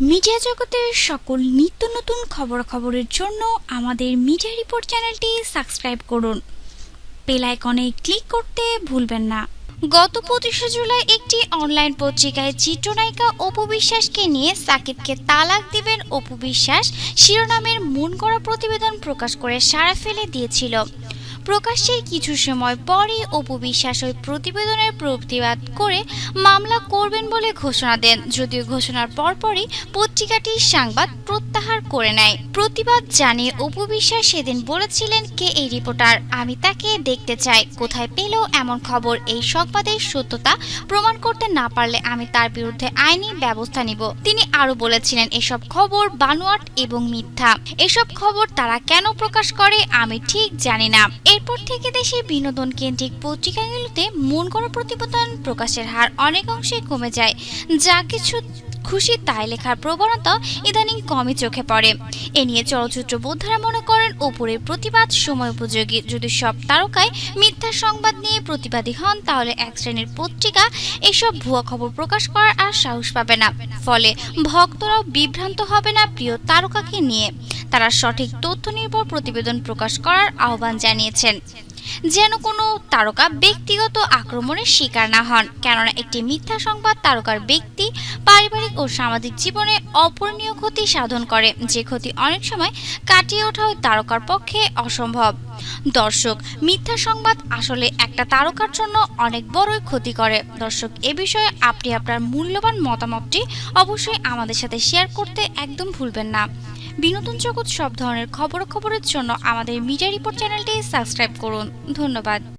Media জগতের সকল নিত্য নতুন খবরাখবরের জন্য আমাদের মিডিয়া রিপোর্ট চ্যানেলটি সাবস্ক্রাইব করুন। বেল আইকনে ক্লিক করতে ভুলবেন না। গত পঁচিশে জুলাই একটি অনলাইন পত্রিকায় চিত্রনায়িকা অপু বিশ্বাসকে নিয়ে সাকিবকে তালাক দিবেন অপু বিশ্বাস। শিরোনামের মন করা প্রতিবেদন প্রকাশ করে সাড়া ফেলে দিয়েছিল। প্রকাশের কিছু সময় পরই অপু বিশ্বাস ওই প্রতিবেদনের প্রতিবাদ করে মামলা করবেন বলে ঘোষণা দেন। যদিও ঘোষণার পরপরই পত্রিকাটির সংবাদ প্রত্যাহার করে নেয়। প্রতিবাদ জানিয়ে অপু বিশ্বাস সেদিন বলেছিলেন, কে এই রিপোর্টার? আমি তাকে দেখতে চাই। কোথায় পেল এমন খবর? এই সংবাদের সত্যতা প্রমাণ করতে না পারলে আমি তার বিরুদ্ধে আইনি ব্যবস্থা নিব। তিনি আরও বলেছিলেন, এসব খবর বানোয়াট এবং মিথ্যা। এসব খবর তারা কেন প্রকাশ করে আমি ঠিক জানি না। এরপর থেকে দেশে বিনোদন কেন্দ্রিক পত্রিকাগুলোতে মন করা প্রতিবেদন প্রকাশের হার অনেক অংশে কমে যায়, যা কিছু খুশি তাই লেখার প্রবণতা ইদানিং কমই চোখে পড়ে। এ নিয়ে চলচ্চিত্র বোদ্ধারা মনে করেন, ওপরের প্রতিবাদ সময় উপযোগী। যদি সব তারকায় মিথ্যা সংবাদ নিয়ে প্রতিবাদী হন, তাহলে এক শ্রেণির পত্রিকা এসব ভুয়া খবর প্রকাশ করার আর সাহস পাবে না। ফলে ভক্তরাও বিভ্রান্ত হবে না প্রিয় তারকাকে নিয়ে। তারা সঠিক তথ্য নির্ভর প্রতিবেদন প্রকাশ করার আহ্বান জানিয়েছেন। যেন কোনো তারকা ব্যক্তিগত আক্রমণের শিকার না হন, কেননা একটি মিথ্যা সংবাদ তারকার ব্যক্তি পারিবারিক ও সামাজিক জীবনে অপূরণীয় ক্ষতি সাধন করে, যে ক্ষতি অনেক সময় কাটিয়ে ওঠা ওই তারকার পক্ষে অসম্ভব। দর্শক, মিথ্যা সংবাদ আসলে একটা তারকার জন্য অনেক বড়ই ক্ষতি করে। দর্শক, এ বিষয়ে আপনি আপনার মূল্যবান মতামতটি অবশ্যই আমাদের সাথে শেয়ার করতে একদম ভুলবেন না। বিনোদন জগৎ সব ধরনের খবরাখবরের জন্য আমাদের মিডিয়া রিপোর্ট চ্যানেলটি সাবস্ক্রাইব করুন। ধন্যবাদ।